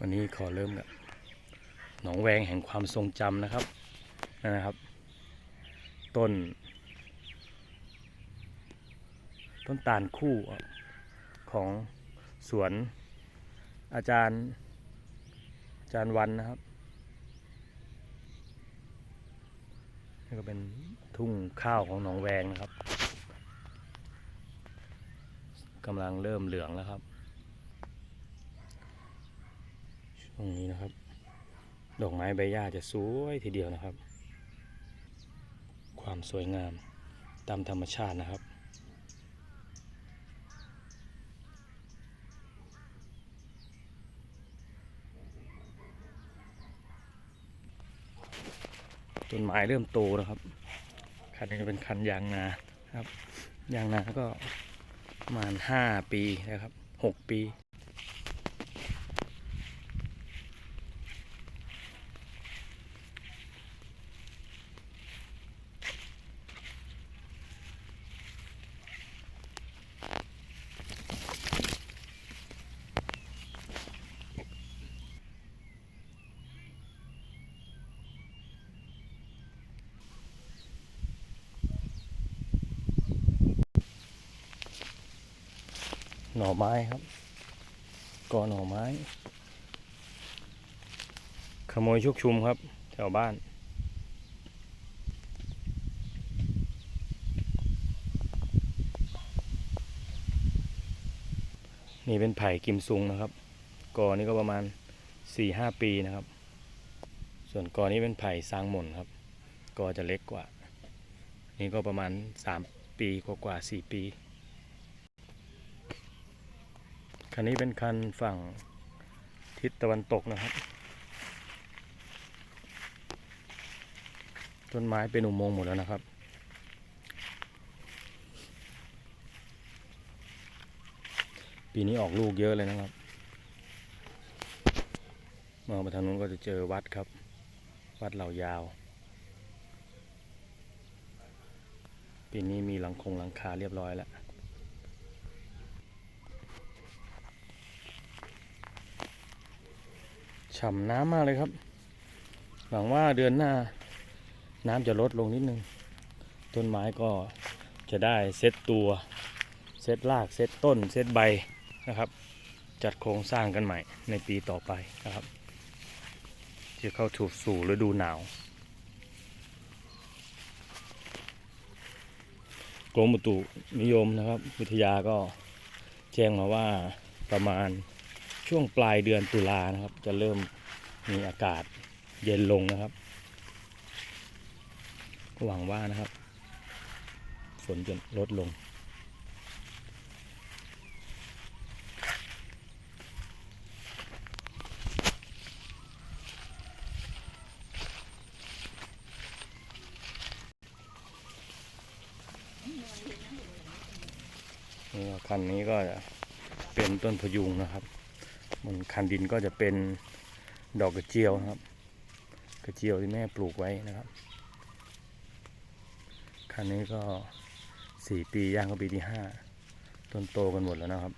วันนี้ขอเริ่มกับหนองแวงแห่งความทรงจำนะครับนะครับ ต้น ต้นตาลคู่ของสวนอาจารย์อาจารย์วันนะครับนี่ก็เป็นทุ่งข้าวของหนองแวงนะครับกำลังเริ่มเหลืองแล้วครับ ช่วงนี้นะครับ ดอกไม้ใบหญ้าจะสวยทีเดียวนะครับ ความสวยงามตามธรรมชาตินะครับต้นไม้เริ่มโตนะครับ คันนี้เป็นคันยางนาครับ ยางนาก็ประมาณห้าปีนะครับหกปี หน่อไม้ครับกอหน่อไม้ ขโมยชุกชุมครับ แถวบ้าน นี่เป็นไผ่กิมซุงนะครับ กอนี้ก็ประมาณสี่ห้าปีนะครับ ส่วนกอนี้เป็นไผ่ซางหม่นครับ กอจะเล็กกว่า นี่ก็ประมาณสามปีกว่าๆสี่ปี คันนี้เป็นคันฝั่งทิศตะวันตกนะครับ ต้นไม้เป็นอุโมงค์หมดแล้วนะครับ ปีนี้ออกลูกเยอะเลยนะครับมองไปทางนู้นก็จะเจอวัดครับ วัดเหล่ายาว ปีนี้มีหลังคงหลังคาเรียบร้อยแล้ว ฉ่ำน้ำมากเลยครับ หวังว่าเดือนหน้า น้ำจะลดลงนิดนึง ต้นไม้ก็จะได้เซตตัวเซตรากเซตต้นเซตใบนะครับ จัดโครงสร้างกันใหม่ในปีต่อไปนะครับจะเข้าถูกสู่ฤดูหนาวกรมอุตุนิยมนะครับ วิทยาก็แจ้งมาว่าประมาณ ช่วงปลายเดือนตุลานะครับ จะเริ่มมีอากาศเย็นลงนะครับก็หวังว่านะครับ ฝนจะลดลง คันนี้ก็เป็นต้นพยุงนะครับ มันคันดินก็จะเป็นดอกกระเจียวนะครับ กระเจียวที่แม่ปลูกไว้นะครับคันนี้ก็สี่ปีย่างเข้าปีที่ห้าต้นโตกันหมดแล้วนะครับ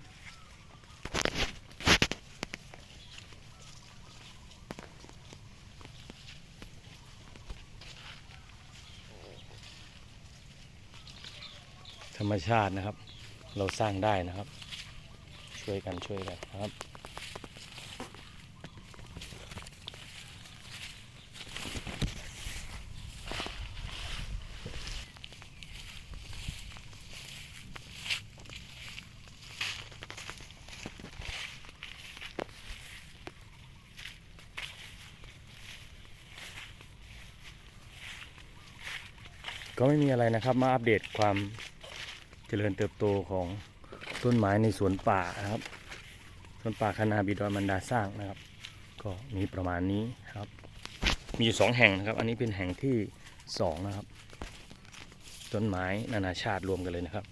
ธรรมชาตินะครับ เราสร้างได้นะครับ ช่วยกันช่วยกันนะครับ ก็ไม่มีอะไรนะครับ มาอัปเดตความเจริญเติบโตของต้นไม้ในสวนป่านะครับสวนป่าคณาบิดอนมันดาสร้างนะครับ ก็มีประมาณนี้ครับ มีอยู่สองแห่งนะครับ อันนี้เป็นแห่งที่สองนะครับ ต้นไม้นานาชาติรวมกันเลยนะครับ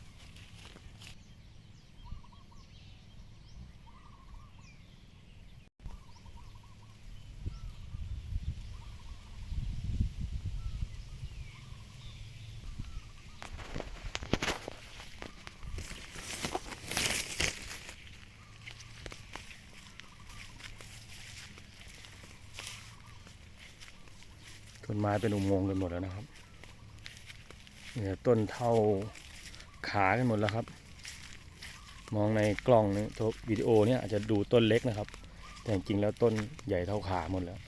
ต้นไม้เป็นอุโมงค์กันหมดแล้วนะครับเนี่ยต้นเท่าขากันหมดแล้วครับ มองในกล้องนี่ตัววิดีโอเนี่ยอาจจะดูต้นเล็กนะครับ แต่จริงๆแล้วต้นใหญ่เท่าขาหมดแล้ว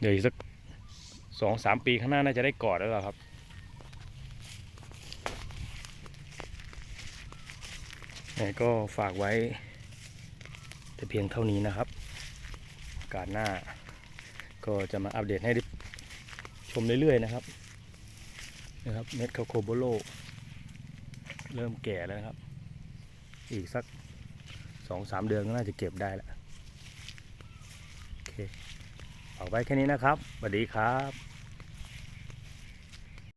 เดี๋ยวอีกสักสองสามปีข้างหน้าน่าจะได้กอดแล้วครับ ยังไง ก็ฝากไว้ แต่เพียงเท่านี้นะครับ กาสหน้าก็จะมาอัปเดตให้ชมเรื่อยๆนะครับนะครับเม็ดคาโคโบโล เริ่มแก่แล้วนะครับ อีกสักสองสามเดือนก็น่าจะเก็บได้แล้วโอเคฝากไว้แค่นี้นะครับสวัสดีครับ